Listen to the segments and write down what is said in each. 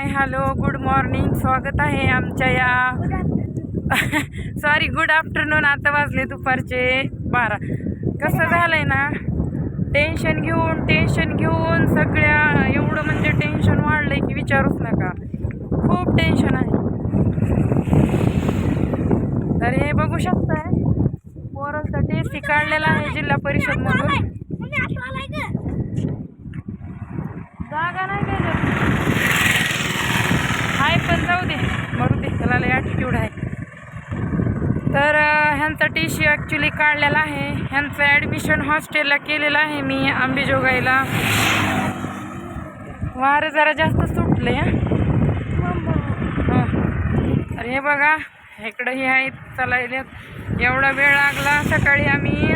Hi hello good morning स्वागत आहे आमच्या या सॉरी गुड आफ्टरनून आता वाजले दुपारचे बारा. कसं झालंय ना टेन्शन घेऊन टेन्शन घेऊन सगळ्या एवढं म्हणजे टेन्शन वाढलंय की विचारूच नका. खूप टेन्शन आहे. तर हे बघू शकताय पोरांचा टेस्टी काढलेला आहे जिल्हा परिषद म्हणून जागा नाही गेलं जाऊ दे. मरू दे. त्याला लय ॲटिट्यूड आहे. तर ह्यांचा टी सी ॲक्च्युली काढलेला आहे. ह्यांचं ॲडमिशन हॉस्टेलला केलेलं आहे मी आंबेजोगाईला वारं जरा जास्त सुटले तर हे बघा इकडं हे आहेत चालायला एवढा वेळ लागला. सकाळी आम्ही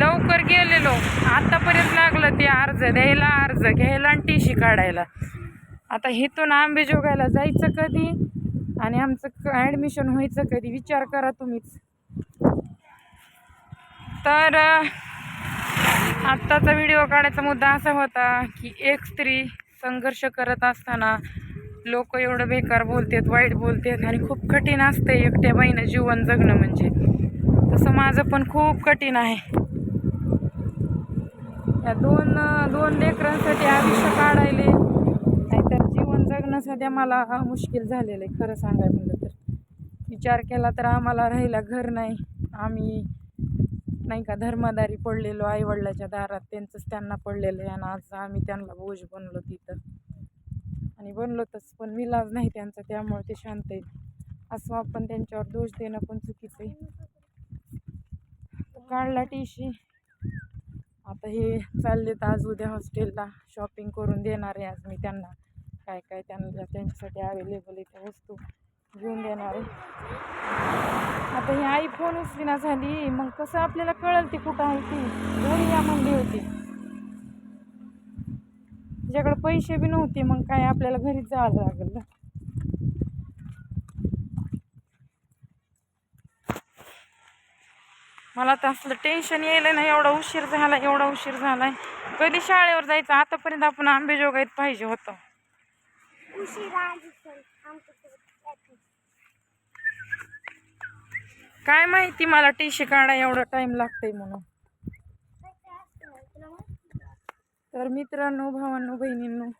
लवकर गेलेलो. आतापर्यंत लागलं ते अर्ज द्यायला अर्ज घ्यायला आणि टी सी काढायला. आता हेतून आंबेजोगायला जायचं कधी? आणि आमचं ॲडमिशन व्हायचं कधी? विचार करा तुम्हीच. तर आत्ताचा व्हिडिओ काढायचा मुद्दा असा होता की एक स्त्री संघर्ष करत असताना लोक एवढं बेकार बोलतात वाईट बोलतात आणि खूप कठीण असते एकट्या बाईनं जीवन जगणं म्हणजे. तसं माझं पण खूप कठीण आहे. या दोन दोन लेकरांसाठी आयुष्य काढायले. करणं सध्या मला मुश्किल झालेलं आहे खरं सांगाय म्हणलं तर. विचार केला तर आम्हाला राहिला घर नाही. आम्ही नाही का धर्मदारी पडलेलो आईवडिलाच्या दारात त्यांचंच त्यांना पडलेलं आहे आणि आज आम्ही त्यांना बोज बनलो तिथं. आणि बनलो तसं पण विलाज नाही त्यांचा त्यामुळे ते शांत आहेत. असं आपण त्यांच्यावर दोष देणं पण चुकीचं आहे. काढला टीशी आता हे चाललेत आज उद्या हॉस्टेलला शॉपिंग करून देणार आहे आज मी त्यांना. काय काय त्यांना त्यांच्यासाठी अवेलेबल आहे त्या वस्तू घेऊन देणार आहे. आता ही आई फोन उचलीना झाली मग कसं आपल्याला कळल ती कुठं आहे ती? दोन्ही या म्हणली होती. तिच्याकडे पैसे बी नव्हते मग काय आपल्याला घरीच जावं लागलं. मला तर असलं टेन्शन यायलं ना एवढा उशीर झाला एवढा उशीर झालाय. कधी शाळेवर जायचं? आतापर्यंत आपण आंबेजोगाईत पाहिजे होतं. काय माहिती मला टी शी काढा एवढा टाइम लागतंय म्हणून. तर मित्रांनो भावांनो बहिणींनो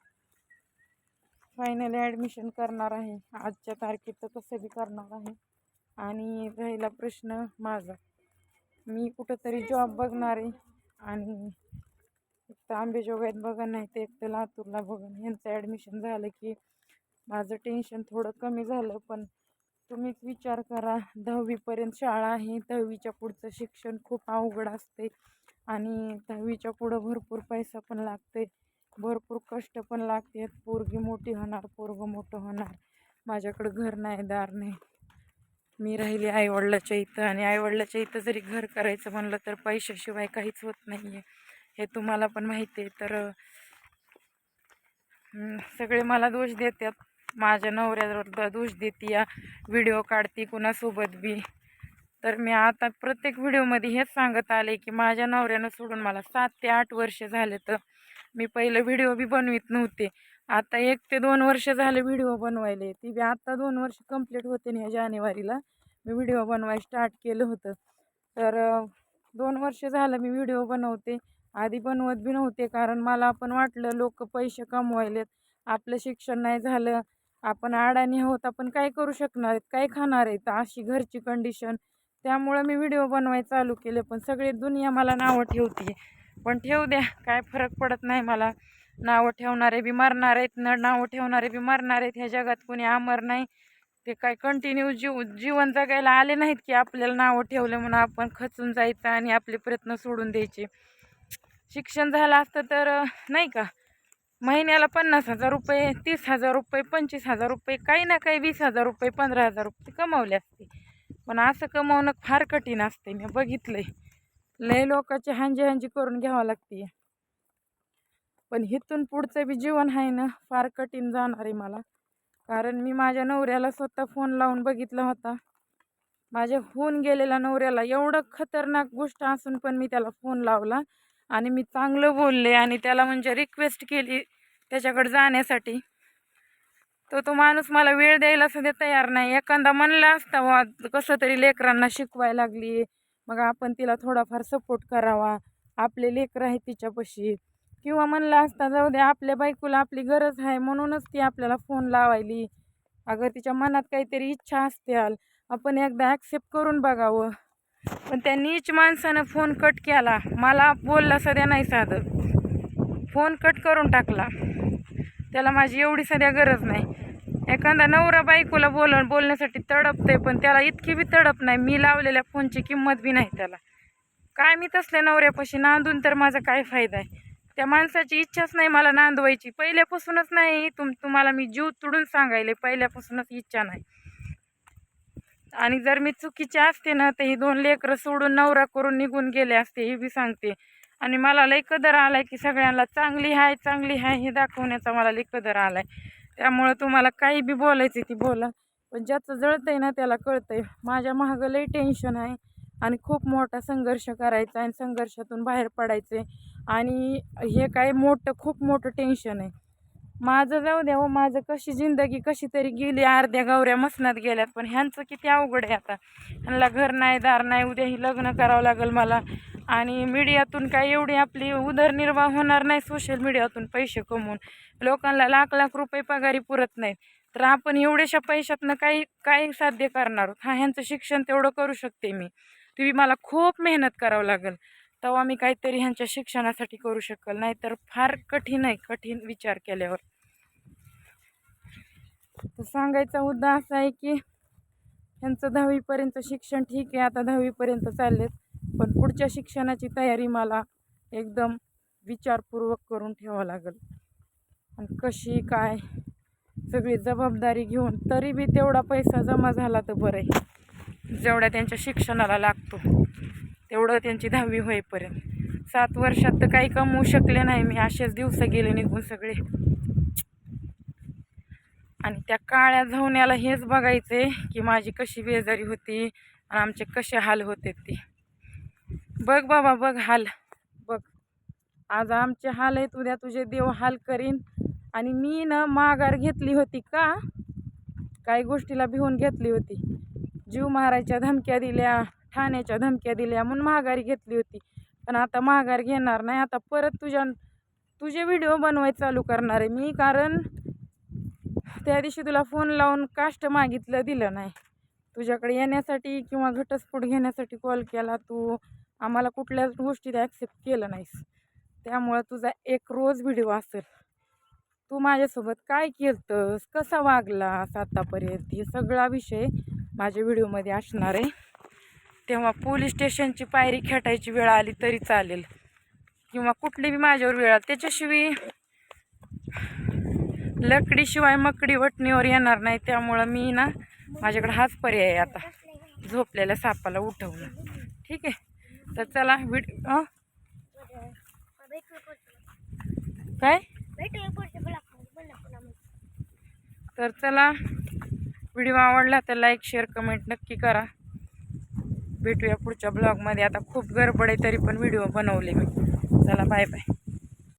फायनली ॲडमिशन करणार आहे. आजच्या तारखेचं कसं बी करणार आहे. आणि राहिला प्रश्न माझा. मी कुठंतरी जॉब बघणार आहे. आणि एक तर आंबेजोगाईत बघा नाही तर एक तर लातूरला बघन यांचं ॲडमिशन झालं की माझं टेन्शन थोडं कमी झालं पण तुम्हीच विचार करा. दहावीपर्यंत शाळा आहे दहावीच्या पुढचं शिक्षण खूप अवघड असते आणि दहावीच्या पुढं भरपूर पैसा पण लागते भरपूर कष्ट पण लागते पोरगी मोठी होणार पोरगं मोठं होणार. माझ्याकडं घर नाही दार नाही. मी राहिली आईवडिलाच्या इथं आणि आईवडिलाच्या इथं जरी घर करायचं म्हणलं तर पैशाशिवाय काहीच होत नाही आहे हे तुम्हाला पण माहिती आहे. तर सगळे मला दोष देतात. माझ्या नवऱ्याला दोष देते. या व्हिडिओ काढते कुणासोबत बी. तर मी आता प्रत्येक व्हिडिओमध्ये हेच सांगत आले की माझ्या नवऱ्यानं सोडून मला सात ते आठ वर्ष झाले तर मी पहिलं व्हिडिओ बी बनवीत नव्हते. आता एक ते दोन वर्ष झाले व्हिडिओ बनवायले. ती बी आता दोन वर्ष कंप्लीट होते ना जानेवारीला. मी व्हिडिओ बनवायला स्टार्ट केलं होतं. तर दोन वर्ष झालं मी व्हिडिओ बनवते. आधी बनवत बी नव्हते. कारण मला पण वाटलं लोक पैसे कमवायलेत. आपलं शिक्षण नाही झालं. आपण अडाणी आहोत. आपण काय करू शकणार आहेत? काय खाणार आहेत? अशी घरची कंडिशन त्यामुळं मी व्हिडिओ बनवाय चालू केले. पण सगळी दुनिया मला नावं ठेवते पण ठेवू द्या. काय फरक पडत नाही मला. नावं ठेवणारे बी मरणार आहेत. न नावं ठेवणारे बी मरणार आहेत. ह्या जगात कोणी अमर नाही. ते काय कंटिन्यू जीव जीवन जगायला आले नाहीत की आपल्याला नावं ठेवलं म्हणून आपण खचून जायचं आणि आपले प्रयत्न सोडून द्यायचे. शिक्षण झालं असतं तर नाही का? महिन्याला पन्नास हजार रुपये तीस हजार रुपये पंचवीस हजार रुपये काही ना काही वीस हजार रुपये पंधरा हजार रुपये कमावले असते. पण असं कमावणं फार कठीण असते. मी बघितलंय. लय लोकांची हांजी हांजी करून घ्यावं लागते. पण इथून पुढचं बी जीवन आहे ना फार कठीण जाणार आहे मला. कारण मी माझ्या नवऱ्याला स्वतः फोन लावून बघितला होता. माझ्या होऊन गेलेल्या नवऱ्याला एवढं खतरनाक गोष्ट असून पण मी त्याला फोन लावला. आणि मी चांगलं बोलले आणि त्याला म्हणजे रिक्वेस्ट केली त्याच्याकडे जाण्यासाठी. तो तो माणूस मला वेळ द्यायला सुद्धा तयार नाही. एखादा म्हणला असता वा कसं तरी लेकरांना शिकवायला लागली. मग आपण तिला थोडाफार सपोर्ट करावा. आपले लेकर आहे तिच्यापाशी किंवा म्हणला असता जाऊ दे आपल्या बायकोला आपली गरज आहे म्हणूनच ती आपल्याला फोन लावायली. अगं तिच्या मनात काहीतरी इच्छा असत्याल. आपण एकदा ॲक्सेप्ट करून बघावं. पण त्या नीच माणसानं फोन कट केला. मला बोलला सध्या नाही साधं. फोन कट करून टाकला. त्याला माझी एवढी सध्या गरज नाही. एखादा नवरा बायकोला बोल बोलण्यासाठी तडपते पण त्याला इतकी बी तडप नाही. मी लावलेल्या फोनची किंमत बी नाही त्याला. काय मी तसल्या नवऱ्यापाशी नांदून तर माझा काय फायदा आहे? त्या माणसाची इच्छाच नाही मला नांदवायची. पहिल्यापासूनच नाही. तुम तुम्हाला मी जीव तुडून सांगायले. पहिल्यापासूनच इच्छा नाही. आणि जर मी चुकीचे असते ना तर ही दोन लेकरं सोडून नवरा करून निघून गेले असते हे बी सांगते. आणि मला लई कदर आलाय की सगळ्यांना चांगली आहे चांगली आहे हे दाखवण्याचा मला लई कदर आलाय. त्यामुळं तुम्हाला काही बी बोलायचं ती बोला. पण ज्याचं जळतंय ना त्याला कळतंय. माझ्या मागं लई टेन्शन आहे आणि खूप मोठा संघर्ष करायचा आहे आणि संघर्षातून बाहेर पडायचं. आहे आणि हे काय मोठं खूप मोठं टेन्शन आहे. माझं जाऊ द्या हो माझं कशी जिंदगी कशी तरी गेली अर्ध्या गौऱ्या मसनात गेल्यात पण ह्यांचं किती अवघड आहे आता. ह्यांना घर नाही दार नाही उद्या ही लग्न करावं लागेल मला. आणि मीडियातून काय एवढी आपली उदरनिर्वाह होणार नाही सोशल मीडियातून पैसे कमवून. लोकांना लाख लाख रुपये पगारी पुरत नाहीत. तर आपण एवढ्याशा पैशातनं काही काही साध्य करणार आहोत. हा ह्यांचं शिक्षण तेवढं करू शकते मी. तुम्ही मला खूप मेहनत करावं लागेल. तेव्हा मी काहीतरी ह्यांच्या शिक्षणासाठी करू शकेल. नाहीतर फार कठीण आहे कठीण विचार केल्यावर. तर सांगायचा मुद्दा असा आहे की ह्यांचं दहावीपर्यंत शिक्षण ठीक आहे आता दहावीपर्यंत चाललेत. पण पुढच्या शिक्षणाची तयारी मला एकदम विचारपूर्वक करून ठेवावं लागेल. आणि कशी काय सगळी जबाबदारी घेऊन तरी बी तेवढा पैसा जमा झाला तर बरं आहे. जेवढ्या त्यांच्या शिक्षणाला लागतो तेवढं त्यांची दहावी होईपर्यंत. सात वर्षात तर काही कमवू शकले नाही मी असेच दिवस गेले निघून सगळे. आणि त्या काळ्या झवण्याला हेच बघायचे की माझी कशी बेजारी होती आणि आमचे कसे हाल होते ते. बघ बाबा बघ हाल. बघ. आज आमचे हाल आहेत उद्या तुझे देव हाल करीन. आणि मी ना माघार घेतली होती का? काही गोष्टीला भिवून घेतली होती. जीव मारायच्या धमक्या दिल्या ठाण्याच्या धमक्या दिल्या म्हणून माघारी घेतली होती. पण आता माघार घेणार नाही. आता परत तुझ्या तुझे व्हिडिओ बनवाय चालू करणार आहे मी. कारण त्या दिवशी तुला फोन लावून काष्ट मागितलं दिलं नाही. तुझ्याकडे येण्यासाठी किंवा घटस्फोट घेण्यासाठी कॉल केला तू. आम्हाला कुठल्याच गोष्टीत ॲक्सेप्ट केलं नाहीस. त्यामुळं तुझा एक रोज व्हिडिओ असेल. तू माझ्यासोबत काय केलंस कसा वागलास आतापर्यंत? हे सगळा विषय माझ्या व्हिडिओमध्ये असणार आहे. तेव्हा पोलीस स्टेशनची पायरी खेटायची वेळ आली तरी चालेल. किंवा कुठली बी माझ्यावर वेळ आली. त्याच्याशिवाय लकडीशिवाय मकडी वटणीवर येणार नाही त्यामुळं मी ना माझ्याकडे हाच पर्याय आहे आता. झोपलेल्या सापाला उठवलं ठीक आहे? तर चला विड काय? तर चला व्हिडिओ आवडला तर लाईक शेअर कमेंट नक्की करा. भेटूया पुढच्या ब्लॉगमध्ये आता खूप गडबड आहे तरी पण व्हिडिओ बनवले मी. चला बाय बाय